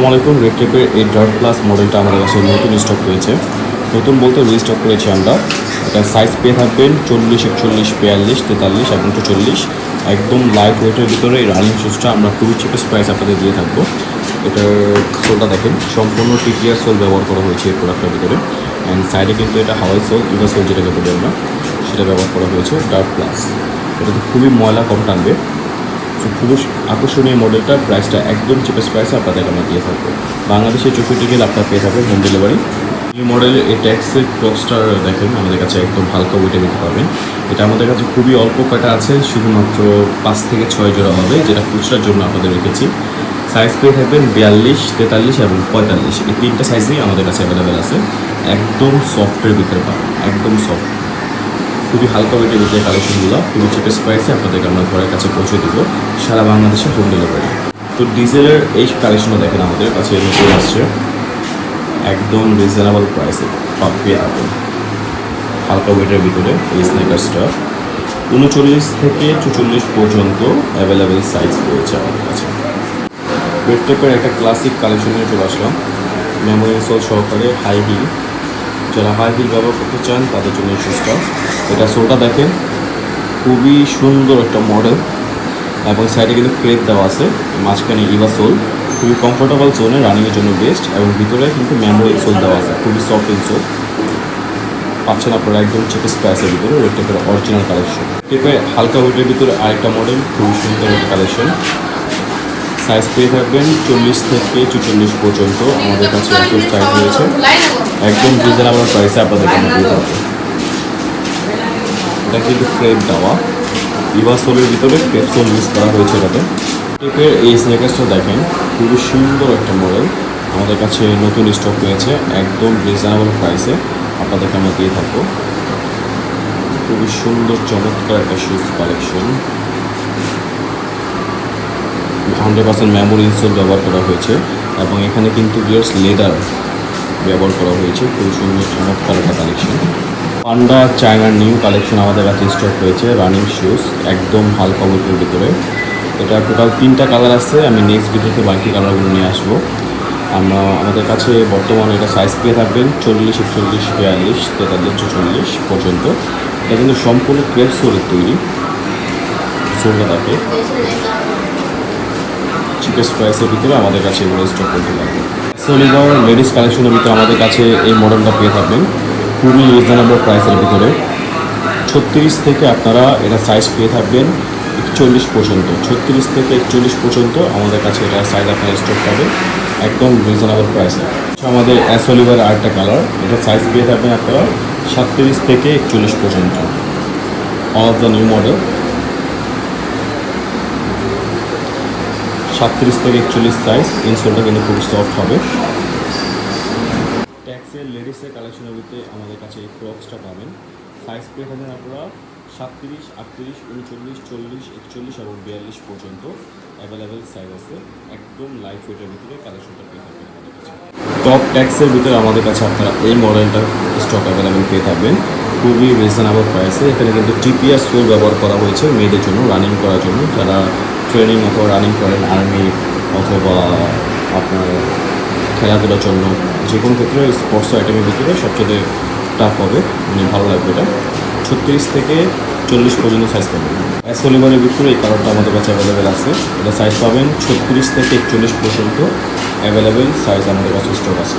আসসালামু আলাইকুম রেড টেপের এই ডার্ক প্লাস মডেলটা আমাদের কাছে নতুন স্টক হয়েছে নতুন বলতে রিস্টক করেছি আমরা। এটা সাইজ পেয়ে থাকবেন চল্লিশ, একচল্লিশ, বিয়াল্লিশ, তেতাল্লিশ এবং চল্লিশ। একদম লাইট ওয়েটের ভিতরে এই রানিং শুজটা আমরা খুবই চিপেস্ট প্রাইস আপনাদের দিয়ে থাকব। এটার সোলটা দেখেন, সম্পূর্ণ টিটিআর সোল ব্যবহার করা হয়েছে এই প্রোডাক্টের ভিতরে। অ্যান্ড সাইডে কিন্তু এটা হাওয়াই সোল ইভা সোল যেটাকে বলি আমরা, সেটা ব্যবহার করা হয়েছে ডার্ক প্লাস এটাতে খুবই ময়লা কম টানবে। খুবই আকর্ষণীয় মডেলটার প্রাইসটা একদম চিপেস্ট প্রাইসে আপনাদের আমরা দিয়ে থাকব। বাংলাদেশে চৌষট্টি গেলে আপনার পেয়ে থাকবেন হোম ডেলিভারি এই মডেলের এই ট্যাক্সের ক্রসটার দেখেন, আমাদের কাছে একদম হালকা ওয়েটে নিতে পারবেন এটা আমাদের কাছে খুবই অল্প কাটা আছে, শুধুমাত্র পাঁচ থেকে ছয় জোড়া হবে, যেটা খুচরার জন্য আপনাদের রেখেছি। সাইজ পেয়ে থাকবেন বিয়াল্লিশ, তেতাল্লিশ এবং পঁয়তাল্লিশ। এই তিনটা সাইজেই আমাদের কাছে অ্যাভেলেবেল আছে। একদম সফটের ভিতরে পাবেন, একদম সফট খুবই হালকা ওয়েটের ভিতরে কালেকশনগুলো খুবই চিপেস্ট প্রাইসে আপনাদেরকে আমরা ঘরের কাছে পৌঁছে দিব সারা বাংলাদেশে হোম ডেলিভারি তো ডিজেলের এই কালেকশনও দেখেন আমাদের কাছে নতুন আসছে। একদম রিজনেবল প্রাইসে পাপ পেয়ে থাকুন হালকা ওয়েটের ভিতরে এই স্নেকার্সটা উনচল্লিশ থেকে চুচল্লিশ পর্যন্ত অ্যাভেলেবেল সাইজ রয়েছে আমাদের কাছে। রেড টেপের একটা ক্লাসিক কালেকশন নিয়ে চলে আসলাম। মেমোরি সোল সহকারে হাই হিল যারা হাই হিল ব্যবহার করতে চান, তাদের জন্য এই শুজটা এটা সোলটা দেখেন, খুবই সুন্দর একটা মডেল এবং সাইডে কিন্তু ক্রেপ দেওয়া আছে, মাঝখানে ইভা সোল খুবই কমফোর্টেবল সোলে রানিংয়ের জন্য বেস্ট এবং ভিতরে কিন্তু মেমোরি সোল দেওয়া আছে, খুবই সফট ইনসোল পাচ্ছেন আপনারা একদম চিপেস্ট প্রাইসের ভিতরে রেড টেপের অরিজিনাল কালেকশন টেপে হালকা ওয়েটের ভিতরে আরেকটা মডেল খুবই সুন্দর একটা কালেকশন সাইজ পেয়ে থাকবেন চল্লিশ থেকে চুচল্লিশ পর্যন্ত। আমাদের কাছে সাইজ রয়েছে। একদম রিজনেবল প্রাইসে আপনাদেরকে আমরা দিয়ে থাকব এটা কিন্তু ক্রেপ দেওয়া। ইভা সোলের ভিতরে ক্রেপ সোল ইউজ করা হয়েছে এটাতে। টেপের এই স্নেকার্সটা দেখেন, খুবই সুন্দর একটা মডেল আমাদের কাছে নতুন স্টক হয়েছে একদম রিজনেবল প্রাইসে আপনাদেরকে আমরা দিয়ে থাকব। খুবই সুন্দর, চমৎকার একটা shoes collection hundred percent memory insole ব্যবহার করা হয়েছে। এবং এখানে কিন্তু বিয়ার্স লেদার ব্যবহার করা হয়েছে। খুবই সুন্দর, চমৎকার একটা কালেকশন পান্ডা চায়নার নিউ কালেকশন আমাদের কাছে স্টক হয়েছে রানিং শুজ একদম হালকা ওয়েটের ভিতরে। এটা টোটাল তিনটা কালার আছে আমি নেক্সট ভিডিওতে বাকি কালারগুলো নিয়ে আসব। আমরা, আমাদের কাছে বর্তমানে এটা সাইজ পেয়ে থাকবেন চল্লিশ, একচল্লিশ, বিয়াল্লিশ, তেতাল্লিশ, চল্লিশ পর্যন্ত। এটা কিন্তু সম্পূর্ণ ক্রেপ সোলের তৈরি। সোলটা থাকে চিপেস্ট প্রাইসের ভিতরে আমাদের কাছে এগুলো স্টক করতে পারবেন। সোলিভার লেডিস কালেকশনের ভিতরে আমাদের কাছে এই মডেলটা পেয়ে থাকবেন। খুবই রিজনেবল প্রাইসের ভিতরে। ছত্রিশ থেকে আপনারা এটা সাইজ পেয়ে থাকবেন একচল্লিশ পর্যন্ত। ছত্রিশ থেকে একচল্লিশ পর্যন্ত আমাদের কাছে এটা সাইজ আপনারা স্টক পাবেন একদম রিজনেবল প্রাইসে আমাদের অ্যাসোলিভার আরেকটা কালার এটা সাইজ পেয়ে থাকবেন আপনারা সাতত্রিশ থেকে একচল্লিশ পর্যন্ত। All of the new model সাতত্রিশ থেকে একচল্লিশ সাইজ ইনসোলটা কিন্তু খুব সফট হবে। ট্যাক্সের লেডিসের কালেকশনের ভিতরে আমাদের কাছে এই ক্রক্সটা পাবেন। সাইজ পেয়ে থাকেন আপনারা সাতত্রিশ, আটত্রিশ, উনচল্লিশ, চল্লিশ, একচল্লিশ এবং বিয়াল্লিশ পর্যন্ত অ্যাভেলেবেল সাইজ আছে। একদম লাইট ওয়েটের ভিতরে কালেকশনটা পেয়ে থাকবেন টপ ট্যাক্সের ভিতরে আমাদের কাছে আপনারা এই মডেলটা স্টক অ্যাভেলেবেল পেয়ে থাকবেন। খুবই রিজনেবল প্রাইসে এখানে কিন্তু টিপিআর সোল ব্যবহার করা হয়েছে মেয়েদের জন্য রানিং করার জন্য। যারা ট্রেনিং অথবা রানিং করেন আর্মি অথবা আপনার খেলাধুলার জন্য যে কোনো ক্ষেত্রে স্পোর্টস আইটেমের ভিতরে সবচেয়ে টাফ হবে। মানে ভালো লাগবে এটা। ছত্রিশ থেকে চল্লিশ পর্যন্ত সাইজ পাবেন। অ্যাসোলিভারের ভিতরে এই কালারটা আমাদের কাছে অ্যাভেলেবেল আছে। এটা সাইজ পাবেন ছত্রিশ থেকে একচল্লিশ পর্যন্ত অ্যাভেলেবেল সাইজ আমাদের কাছে স্টক আছে।